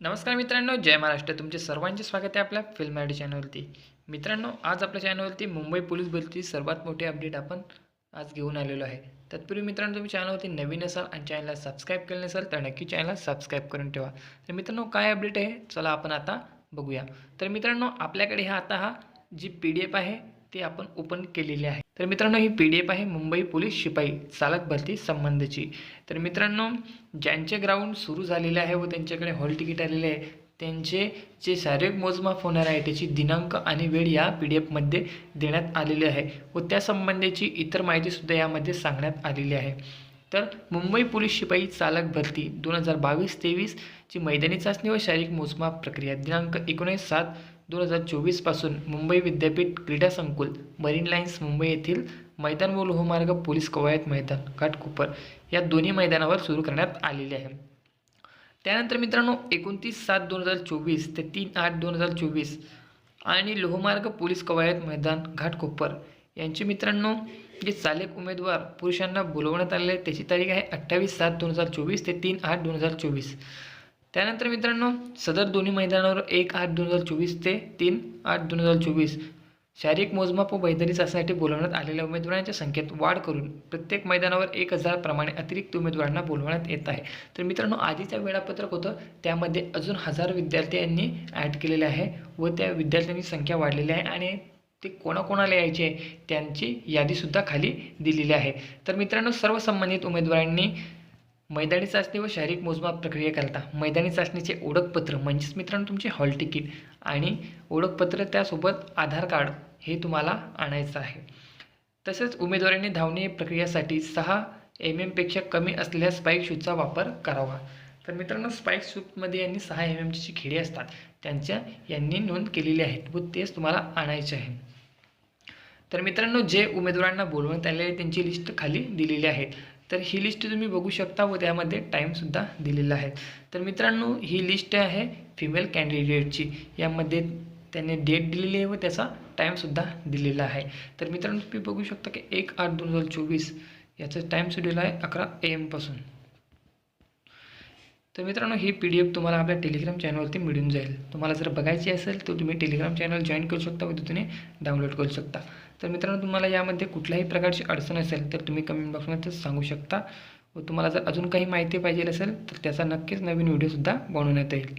नमस्कार मित्रांनो जय महाराष्ट्र. तुमचे सर्वांचे स्वागत आहे आपल्या फिल्म मराठी चॅनलवरती मित्रांनो आज आपल्या चॅनलवरती मुंबई पोलीस भरतीची सर्वात मोठी अपडेट आपण आज घेऊन आलेलो आहे. तत्पूर्वी मित्रांनो तुम्ही चॅनलवरती नवीन असाल आणि चॅनलला सबस्क्राईब केलं नसाल तर नक्की चॅनलला सबस्क्राईब करून ठेवा. तर मित्रांनो काय अपडेट आहे? चला आपण आता बघूया. तर मित्रांनो आपल्याकडे हा आता हा जी पी डी एफ आहे ती आपण ओपन केलेली आहे. तर मित्रांनो ही पी डी एफ आहे मुंबई पोलीस शिपाई चालक भरती संबंधीची. तर मित्रांनो ज्यांचे ग्राउंड सुरू झालेले आहे व त्यांच्याकडे हॉल तिकीट आलेले आहे त्यांचे जे शारीरिक मोजमाप होणार आहे त्याची दिनांक आणि वेळ या पी डी एफमध्ये देण्यात आलेली आहे व त्या संबंधीची इतर माहितीसुद्धा यामध्ये सांगण्यात आलेली आहे. तर मुंबई पोलीस शिपाई चालक भरती दोन हजार बावीस तेवीसची मैदानी चाचणी व शारीरिक मोजमाप प्रक्रिया दिनांक एकोणीस सात दोन हजार चोवीसपासून मुंबई विद्यापीठ क्रीडा संकुल मरीन लाईन्स मुंबई येथील मैदान व लोहमार्ग पोलीस कवायत मैदान घाटकोपर या दोन्ही मैदानावर सुरू करण्यात आलेले आहे. त्यानंतर मित्रांनो एकोणतीस सात दोन हजार चोवीस ते तीन आठ दोन हजार चोवीस आणि लोहमार्ग पोलीस कवायत मैदान घाटकोपर यांचे मित्रांनो जे चालक उमेदवार पुरुषांना बोलवण्यात आलेले आहे त्याची तारीख आहे अठ्ठावीस सात दोन हजार चोवीस ते तीन आठ दोन हजार चोवीस. त्यानंतर मित्रांनो सदर दोन्ही मैदानावर एक आठ दोन हजार चोवीस ते तीन आठ दोन हजार चोवीस. शारीरिक मोजमाप व वैद्यकीय चाचण्यासाठी बोलवण्यात आलेल्या उमेदवारांच्या संख्येत वाढ करून प्रत्येक मैदानावर एक हजार प्रमाणे अतिरिक्त उमेदवारांना बोलवण्यात येत आहे. तर मित्रांनो आधीचं वेळापत्रक होतं त्यामध्ये अजून हजार विद्यार्थ्यांनी ॲड केलेले आहे व त्या विद्यार्थ्यांची संख्या वाढलेली आहे आणि ते कोणाकोणाला यायचे त्यांची यादीसुद्धा खाली दिलेली आहे. तर मित्रांनो सर्व संबंधित उमेदवारांनी मैदानी चाचणी व शारीरिक मोजमाप प्रक्रियेकरता मैदानी चाचणीचे ओळखपत्र म्हणजेच मित्रांनो तुमचे हॉल तिकीट आणि ओळखपत्र त्यासोबत आधार कार्ड हे तुम्हाला आणायचं आहे. तसेच उमेदवारांनी धावणे प्रक्रियासाठी सहा एम एमपेक्षा कमी असलेल्या स्पाईक शूजचा वापर करावा. तर मित्रांनो स्पाईक शूजमध्ये यांनी सहा एम एमची जी खिळे असतात त्यांच्या यांनी नोंद केलेली आहेत व तेच तुम्हाला आणायचे आहे. तर मित्रांनो जे उमेदवारांना बोलवण्यात आले आहे त्यांची लिस्ट खाली दिलेली आहे तर ही लिस्ट तुम्ही बघू शकता व त्यामध्ये टाईमसुद्धा दिलेला आहे. तर मित्रांनो ही लिस्ट आहे फिमेल कॅन्डिडेटची यामध्ये त्याने डेट दिलेली आहे व त्याचा टाईमसुद्धा दिलेला आहे. तर मित्रांनो तुम्ही बघू शकता की एक आठ दोन हजार चोवीस याचं टाईम शेड्यूल आहे अकरा ए एमपासून तर मित्रांनो ही पी डी एफ तुम्हाला आपल्या टेलिग्राम चॅनलवरती मिळून जाईल. तुम्हाला जर बघायची असेल तर तुम्ही टेलिग्राम चॅनल जॉईन करू शकता व तिथून डाउनलोड करू शकता. तर मित्रांनो तुम्हाला यामध्ये कुठल्याही प्रकारची अडचण असेल तर तुम्ही कमेंट बॉक्समध्ये सांगू शकता. व तुम्हाला जर अजून काही माहिती पाहिजे असेल तर त्याचा नक्कीच नवीन व्हिडिओसुद्धा बनवण्यात येईल.